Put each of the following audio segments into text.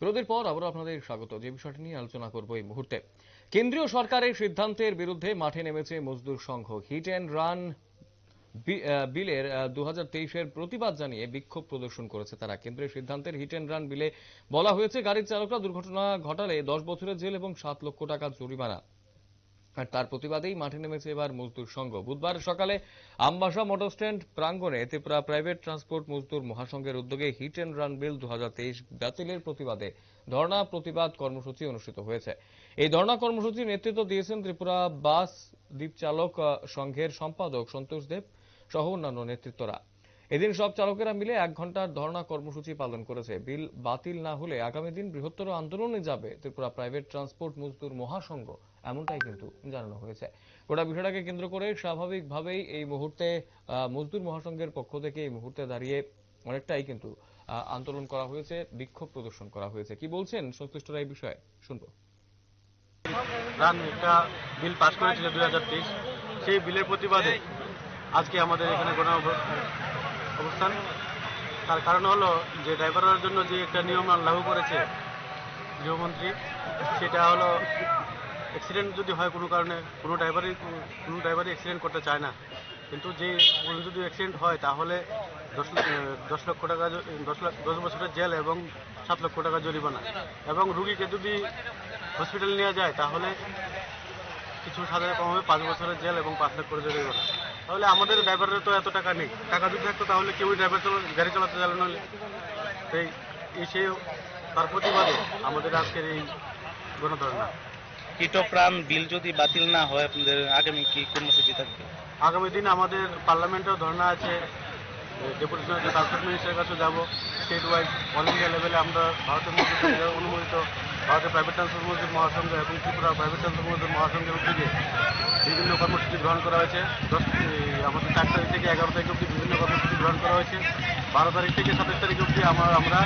বিরতির পর আবারও আপনাদের স্বাগত। যে বিষয়টি নিয়ে আলোচনা করব এই মুহূর্তে। কেন্দ্রীয় সরকারের সিদ্ধান্তের বিরুদ্ধে মাঠে নেমেছে মজদুর সংঘ। হিট অ্যান্ড রান বিলের দু হাজার প্রতিবাদ জানিয়ে বিক্ষোভ প্রদর্শন করেছে তারা। কেন্দ্রের সিদ্ধান্তের হিট অ্যান্ড রান বিলে বলা হয়েছে, গাড়ির চালকরা দুর্ঘটনা ঘটালে দশ বছরের জেল এবং সাত লক্ষ টাকা জরিমানা। আর তার প্রতিবাদেই মাঠে নেমেছে এবার মজদুর সংঘ। বুধবার সকালে আমবাসা মোটর স্ট্যান্ড প্রাঙ্গণে ত্রিপুরা প্রাইভেট ট্রান্সপোর্ট মজদুর মহাসংঘের উদ্যোগে হিট অ্যান্ড রান বিল দু হাজার তেইশ বাতিলের প্রতিবাদে ধর্ণা প্রতিবাদ কর্মসূচি অনুষ্ঠিত হয়েছে। এই ধর্ণা কর্মসূচির নেতৃত্ব দিয়েছেন ত্রিপুরা বাস দ্বীপ চালক সংঘের সম্পাদক সন্তোষ দেব সহ অন্যান্য নেতৃত্বরা। এদিন সব চালকেরা মিলে এক ঘণ্টার ধর্ণা কর্মসূচি পালন করেছে। বিল বাতিল না হলে আগামী দিন বৃহত্তর আন্দোলনে যাবে ত্রিপুরা প্রাইভেট ট্রান্সপোর্ট মজদুর মহাসংঘ, এমনটাই কিন্তু জানানো হয়েছে। গোটা বিষয়টাকে কেন্দ্র করে স্বাভাবিকভাবেই এই মুহূর্তে মজদুর মহাসংঘের পক্ষ থেকে এই মুহূর্তে দাঁড়িয়ে অনেকটাই কিন্তু আন্দোলন করা হয়েছে, বিক্ষোভ প্রদর্শন করা হয়েছে। কি বলছেন সংশ্লিষ্টরা এই বিষয়ে? শুনব। একটা বিল পাস করেছিল দুই হাজার তেইশ। সেই বিলের প্রতিবাদে আজকে আমাদের এখানে গণ অবস্থান। তার কারণ হলো যে ড্রাইভারের জন্য যে একটা নিয়ম লাগু করেছে, গৃহমন্ত্রী, সেটা হলো অ্যাক্সিডেন্ট যদি হয় কোনো কারণে, কোনো ড্রাইভারই কোনো ড্রাইভারই অ্যাক্সিডেন্ট করতে চায় না। কিন্তু যে যদি অ্যাক্সিডেন্ট হয়, তাহলে দশ দশ লক্ষ টাকা দশ লাখ দশ বছরের জেল এবং সাত লক্ষ টাকা জরিমানা। এবং রুগীকে যদি হসপিটাল নিয়ে যায়, তাহলে কিছু সাধারণ কম হবে, পাঁচ বছরের জেল এবং পাঁচ লক্ষ করে জরিমানা। তাহলে আমাদের ড্রাইভারের তো এত টাকা নেই। টাকা যদি থাকতো তাহলে কেউই ড্রাইভার চালা গাড়ি চালাতে জানে না। তাই এই সেই তার প্রতিবাদে আমাদের আজকের এই গণধর্ণা। কীটপ্রাণ বিল যদি বাতিল না হয় আপনাদের আগামী কি কর্মসূচি থাকবে? আগামী দিন আমাদের পার্লামেন্টেও ধর্ণা আছে। ডেপুটেশন আছে ট্রান্সপোর্ট মিনিস্টারের কাছে যাব। স্টেট ওয়াইজ অল ইন্ডিয়া লেভেলে আমরা ভারতের মধ্যে অনুমোদিত ভারতের প্রাইভেট ট্রান্সপোর্ট মজদুর মহাসংঘ এবং ত্রিপুরা প্রাইভেট ট্রান্সপোর্ট মজদুর মহাসংঘের উদ্যোগে বিভিন্ন কর্মসূচি গ্রহণ করা হয়েছে। দশ আমাদের চার তারিখ থেকে এগারো তারিখ অবধি বিভিন্ন কর্মসূচি গ্রহণ করা হয়েছে। বারো তারিখ থেকে সাতাশ তারিখ অবধি আমরা আমরা,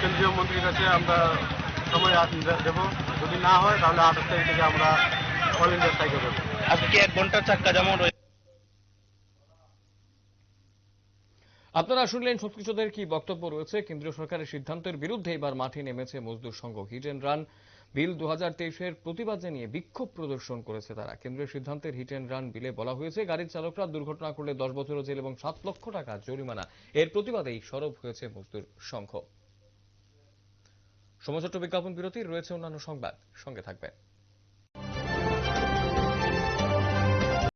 কেন্দ্রীয় মন্ত্রীর কাছে আমরা সময় দেবো। যদি না হয়, তাহলে আঠাশ তারিখ থেকে আমরা অল ইন্ডিয়া স্ট্রাইকে দেবো। আজকে এক ঘণ্টার চাক্কা যেমন আপনারা শুনলেন সংশ্লিষ্টদের কি বক্তব্য রয়েছে? কেন্দ্রীয় সরকারের সিদ্ধান্তের বিরুদ্ধে এবার মাঠে নেমেছে মজদুর সংঘ হিট অ্যান্ড রান। বিল দু তেইশের প্রতিবাদ জানিয়ে বিক্ষোভ প্রদর্শন করেছে তারা। কেন্দ্রীয় সিদ্ধান্তের হিট অ্যান্ড রান বিলে বলা হয়েছে, গাড়ির চালকরা দুর্ঘটনা করলে দশ বছরের জেল এবং সাত লক্ষ টাকা জরিমানা। এর প্রতিবাদেই সরব হয়েছে মজদুর সংঘ। সমচট্ট বিজ্ঞাপন বিরতি রয়েছে অন্যান্য সংবাদ। সঙ্গে থাকবেন।